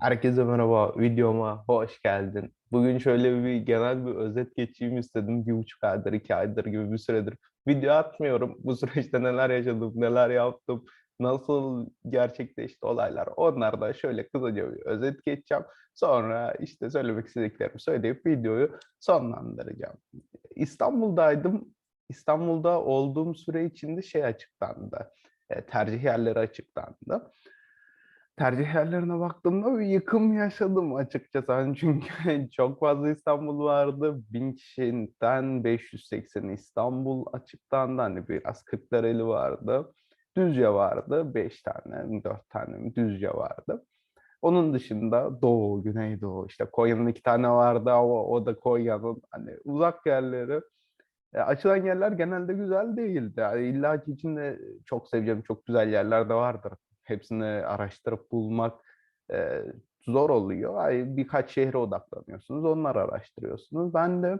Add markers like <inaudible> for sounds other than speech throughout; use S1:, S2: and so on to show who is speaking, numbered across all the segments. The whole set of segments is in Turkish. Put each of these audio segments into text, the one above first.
S1: Herkese merhaba, videoma hoş geldin. Bugün şöyle bir genel bir özet geçeyim istedim. Bir buçuk aydır, iki aydır gibi bir süredir video atmıyorum. Bu süreçte neler yaşadım, neler yaptım, nasıl gerçekleşti olaylar. Onlardan şöyle kısaca bir özet geçeceğim. Sonra işte söylemek istediklerimi söyleyip videoyu sonlandıracağım. İstanbul'daydım. İstanbul'da olduğum süre içinde şey açıklandı. e, Tercih yerleri açıklandı tercih yerlerine baktığımda bir yıkım yaşadım açıkçası. Hani çünkü <laughs> çok fazla İstanbul vardı. 1000 kişiden 580 İstanbul açıklandı. Hani biraz Kırklareli vardı. Düzce vardı. 5 tane, 4 tane Düzce vardı. Onun dışında Doğu, Güneydoğu, işte Konya'nın iki tane vardı ama o da Konya'nın hani uzak yerleri. E, açılan yerler genelde güzel değildi. Yani İlla ki içinde çok seveceğim çok güzel yerler de vardır hepsini araştırıp bulmak e, zor oluyor. Birkaç şehre odaklanıyorsunuz, onları araştırıyorsunuz. Ben de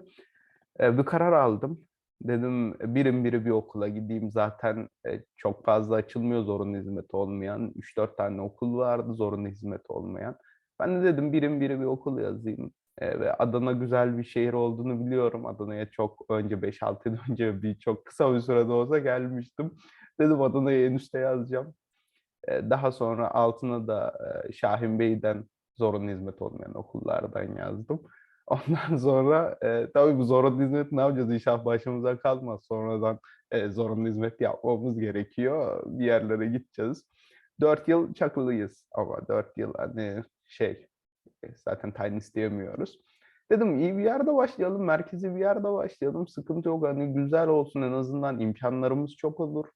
S1: e, bir karar aldım. Dedim birim biri bir okula gideyim. Zaten e, çok fazla açılmıyor zorunlu hizmet olmayan. 3-4 tane okul vardı zorunlu hizmet olmayan. Ben de dedim birim biri bir okul yazayım. E, ve Adana güzel bir şehir olduğunu biliyorum. Adana'ya çok önce 5-6 yıl önce bir çok kısa bir sürede olsa gelmiştim. Dedim Adana'ya en üstte yazacağım. Daha sonra altına da Şahin Bey'den zorunlu hizmet olmayan okullardan yazdım. <laughs> Ondan sonra e, tabii bu zorunlu hizmet ne yapacağız? İnşallah başımıza kalmaz. Sonradan e, zorunlu hizmet yapmamız gerekiyor. Bir yerlere gideceğiz. Dört yıl çakılıyız ama dört yıl hani şey zaten tayin isteyemiyoruz. Dedim iyi bir yerde başlayalım, merkezi bir yerde başlayalım. Sıkıntı yok hani güzel olsun en azından imkanlarımız çok olur.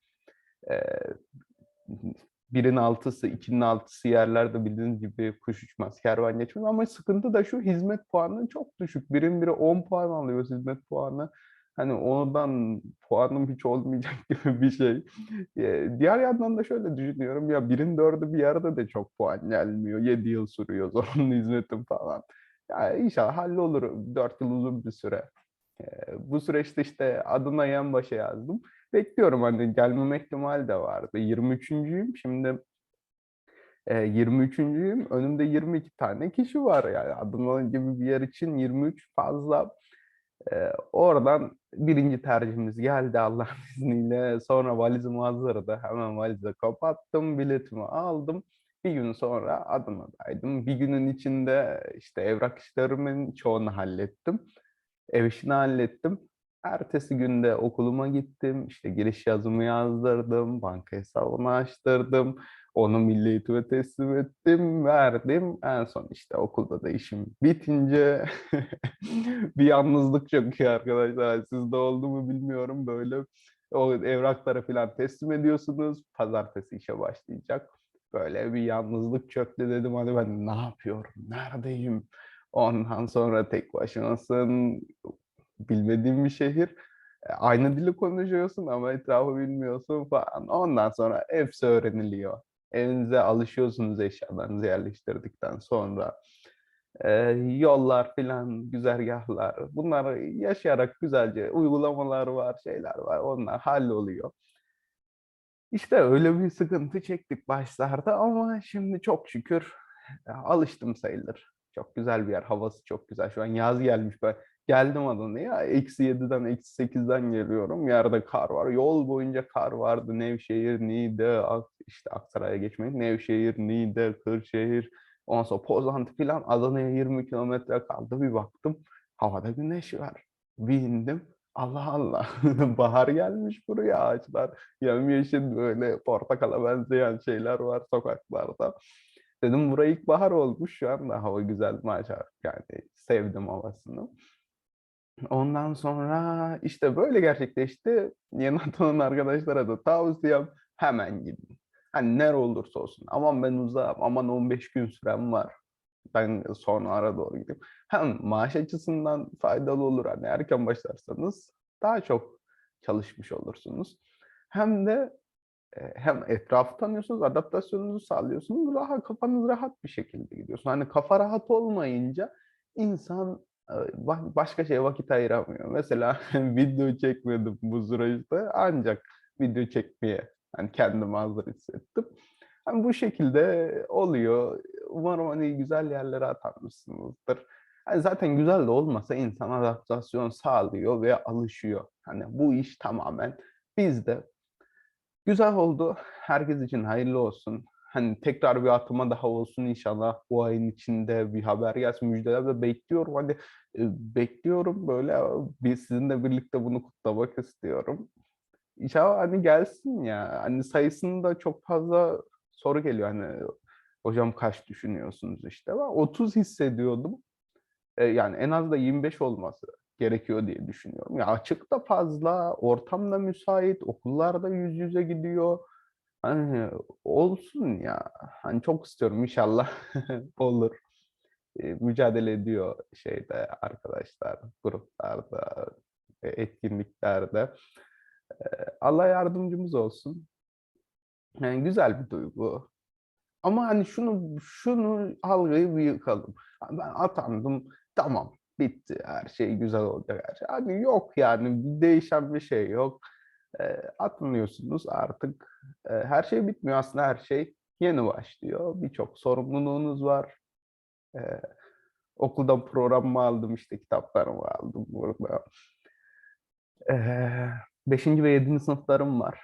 S1: Ee, birin altısı, ikinin altısı yerlerde bildiğiniz gibi kuş uçmaz, kervan geçmez. Ama sıkıntı da şu hizmet puanı çok düşük. Birin biri 10 puan alıyor hizmet puanı. Hani ondan puanım hiç olmayacak <laughs> gibi bir şey. Diğer yandan da şöyle düşünüyorum ya birin dördü bir yerde de çok puan gelmiyor. 7 yıl sürüyor <laughs> zorunlu hizmetim falan. Ya inşallah hallolur. 4 yıl uzun bir süre. Bu süreçte işte adına yan başa yazdım bekliyorum hani gelmeme ihtimali de vardı. 23.yüyüm şimdi e, 23.yüyüm önümde 22 tane kişi var yani Adana gibi bir yer için 23 fazla. E, oradan birinci tercihimiz geldi Allah'ın <laughs> izniyle. Sonra valizim hazırdı. Hemen valizi kapattım, biletimi aldım. Bir gün sonra Adana'daydım. Bir günün içinde işte evrak işlerimin çoğunu hallettim. Ev işini hallettim. Ertesi günde okuluma gittim, işte giriş yazımı yazdırdım, banka hesabını açtırdım, onu milli eğitime teslim ettim, verdim. En son işte okulda da işim bitince <laughs> bir yalnızlık çöküyor arkadaşlar. Sizde oldu mu bilmiyorum böyle. O evrakları falan teslim ediyorsunuz. Pazartesi işe başlayacak. Böyle bir yalnızlık çöktü dedim hadi ben ne yapıyorum, neredeyim? Ondan sonra tek başınasın, bilmediğin bir şehir. E, aynı dili konuşuyorsun ama etrafı bilmiyorsun falan. Ondan sonra hepsi öğreniliyor. Evinize alışıyorsunuz eşyalarınızı yerleştirdikten sonra. Ee, yollar filan, güzergahlar. Bunlar yaşayarak güzelce uygulamalar var, şeyler var. Onlar halloluyor. İşte öyle bir sıkıntı çektik başlarda ama şimdi çok şükür e, alıştım sayılır. Çok güzel bir yer. Havası çok güzel. Şu an yaz gelmiş. Böyle Geldim Adana'ya. Eksi 7'den, eksi 8'den geliyorum. Yerde kar var. Yol boyunca kar vardı. Nevşehir, Niğde, işte Aksaray'a geçmek. Nevşehir, Niğde, Kırşehir. Ondan sonra Pozantı falan. Adana'ya 20 kilometre kaldı. Bir baktım. Havada güneş var. Bir indim. Allah Allah. <laughs> Bahar gelmiş buraya ağaçlar. Yemyeşil böyle portakala benzeyen şeyler var sokaklarda. Dedim buraya ilkbahar olmuş şu anda hava güzel maşallah. Yani sevdim havasını. Ondan sonra işte böyle gerçekleşti. Yeni atanın <laughs> arkadaşlara da tavsiyem hemen gidin. Hani nere olursa olsun. Aman ben uzağım, aman 15 gün sürem var. Ben sonra ara doğru gideyim. Hem maaş açısından faydalı olur. Hani erken başlarsanız daha çok çalışmış olursunuz. Hem de hem etrafı tanıyorsunuz, adaptasyonunuzu sağlıyorsunuz. Rahat, kafanız rahat bir şekilde gidiyorsun. Hani kafa rahat olmayınca insan başka şeye vakit ayıramıyor. Mesela <laughs> video çekmedim bu süreçte ancak video çekmeye hani kendimi hazır hissettim. Hani bu şekilde oluyor. umarım hani güzel yerlere atanmışsınızdır. Hani zaten güzel de olmasa insan adaptasyon sağlıyor ve alışıyor. Hani bu iş tamamen bizde. Güzel oldu. Herkes için hayırlı olsun. Hani tekrar bir atıma daha olsun inşallah. Bu ayın içinde bir haber gelsin. Müjdeler de bekliyorum. Hani bekliyorum böyle biz sizinle birlikte bunu kutlamak istiyorum. İnşallah hani gelsin ya. Hani sayısında çok fazla soru geliyor. Hani hocam kaç düşünüyorsunuz işte. Ben 30 hissediyordum. E, yani en az da 25 olması gerekiyor diye düşünüyorum. Ya açık da fazla, ortam da müsait, okullar da yüz yüze gidiyor. Hani olsun ya. Hani çok istiyorum inşallah <laughs> olur. Mücadele ediyor şeyde arkadaşlar, gruplarda, e, etkinliklerde. Allah yardımcımız olsun. Yani güzel bir duygu. Ama hani şunu şunu algıyı yıkalım. Ben atandım, tamam bitti her şey güzel olacak her şey. Hani yok yani değişen bir şey yok. E, atmıyorsunuz artık. Her şey bitmiyor aslında her şey yeni başlıyor. Birçok sorumluluğunuz var. E, okuldan programımı aldım işte kitaplarımı aldım burada. E, beşinci ve yedinci sınıflarım var.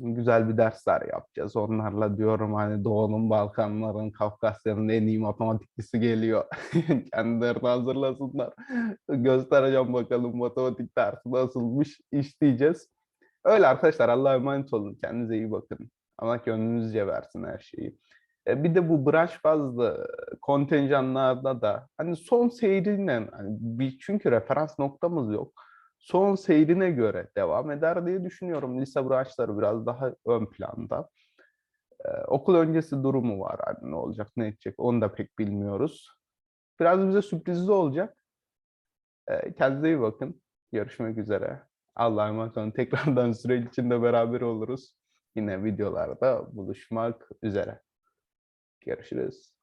S1: Güzel bir dersler yapacağız. Onlarla diyorum hani Doğu'nun, Balkanların, Kafkasya'nın en iyi matematiklisi geliyor. <laughs> Kendilerini hazırlasınlar. Göstereceğim bakalım matematik dersi nasılmış işleyeceğiz. Öyle arkadaşlar Allah'a emanet olun. Kendinize iyi bakın. Allah gönlünüzce versin her şeyi. E, bir de bu branş bazlı kontenjanlarda da hani son seyrine hani bir çünkü referans noktamız yok. Son seyrine göre devam eder diye düşünüyorum. Lise branşları biraz daha ön planda. E, okul öncesi durumu var. Hani ne olacak, ne edecek onu da pek bilmiyoruz. Biraz bize sürprizli olacak. E, kendinize iyi bakın. Görüşmek üzere. Allah'a emanet olun. <laughs> Tekrardan süreç içinde beraber oluruz. Yine videolarda buluşmak üzere. Görüşürüz.